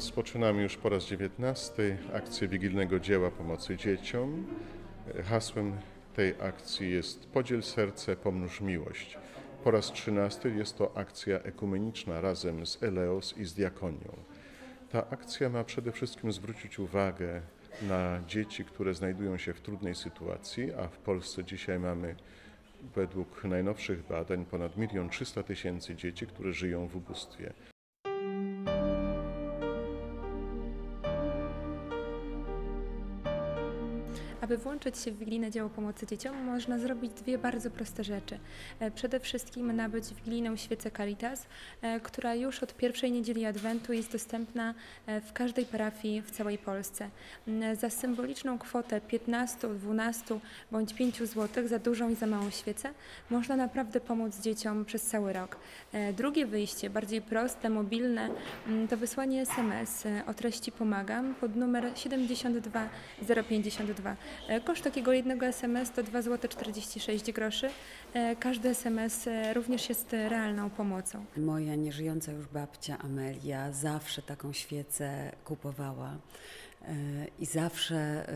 Rozpoczynamy już po raz 19 akcję Wigilnego Dzieła Pomocy Dzieciom. Hasłem tej akcji jest Podziel serce, pomnóż miłość. Po raz 13 jest to akcja ekumeniczna razem z Eleos i z Diakonią. Ta akcja ma przede wszystkim zwrócić uwagę na dzieci, które znajdują się w trudnej sytuacji, a w Polsce dzisiaj mamy według najnowszych badań ponad 1 300 tysięcy dzieci, które żyją w ubóstwie. Aby włączyć się w wigilijne dzieło pomocy dzieciom, można zrobić dwie bardzo proste rzeczy. E, Przede wszystkim nabyć wigilijną świecę Caritas, e, która już od pierwszej niedzieli Adwentu jest dostępna e, w każdej parafii w całej Polsce. Mm, Za symboliczną kwotę 15, 12 bądź 5 zł, za dużą i za małą świecę, można naprawdę pomóc dzieciom przez cały rok. Drugie wyjście, bardziej proste, mobilne, mm, to wysłanie SMS o treści Pomagam pod numer 72052. E, Koszt takiego jednego SMS to 2 zł 46 groszy. E, Każdy SMS e, również jest realną pomocą. Moja nieżyjąca już babcia Amelia zawsze taką świecę kupowała. I zawsze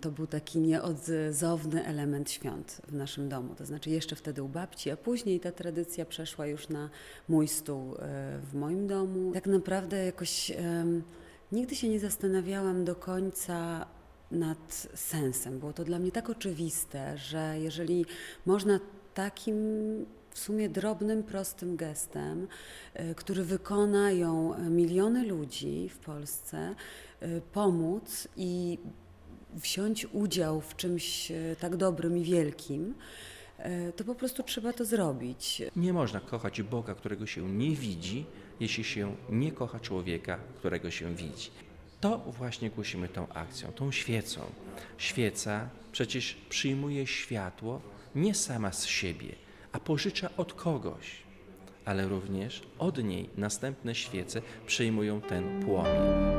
to był taki nieodzowny element świąt w naszym domu. To znaczy jeszcze wtedy u babci, a później ta tradycja przeszła już na mój stół w moim domu. Tak naprawdę jakoś nigdy się nie zastanawiałam do końca nad sensem. Było to dla mnie tak oczywiste, że jeżeli można takim w sumie drobnym, prostym gestem, y, który wykonają miliony ludzi w Polsce, y, pomóc i wziąć udział w czymś y, tak dobrym i wielkim, to po prostu trzeba to zrobić. Nie można kochać Boga, którego się nie widzi, jeśli się nie kocha człowieka, którego się widzi. To właśnie głosimy tą akcją, tą świecą. Świeca przecież przyjmuje światło nie sama z siebie, a pożycza od kogoś, ale również od niej następne świece przyjmują ten płomień.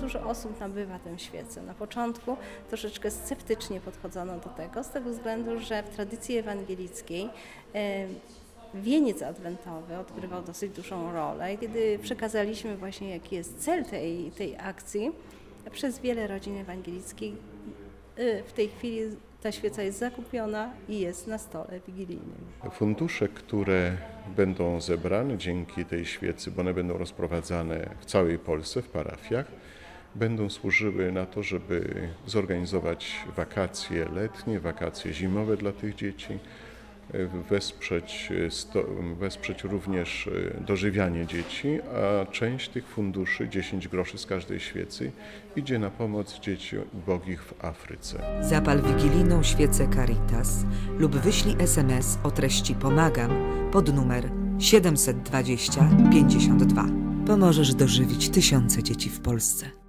Dużo osób nabywa tę świecę. Na początku troszeczkę sceptycznie podchodzono do tego, z tego względu, że w tradycji ewangelickiej wieniec adwentowy odgrywał dosyć dużą rolę. Kiedy przekazaliśmy właśnie, jaki jest cel tej, tej akcji, przez wiele rodzin ewangelickich e, w tej chwili ta świeca jest zakupiona i jest na stole wigilijnym. Fundusze, które będą zebrane dzięki tej świecy, bo one będą rozprowadzane w całej Polsce, w parafiach, będą służyły na to, żeby zorganizować wakacje letnie, wakacje zimowe dla tych dzieci, wesprzeć, sto, wesprzeć również e, dożywianie dzieci, a część tych funduszy, 10 groszy z każdej świecy, idzie na pomoc dzieci ubogich w Afryce. Zapal wigilijną świecę Caritas lub wyślij SMS o treści Pomagam pod numer 720 52. Pomożesz dożywić tysiące dzieci w Polsce.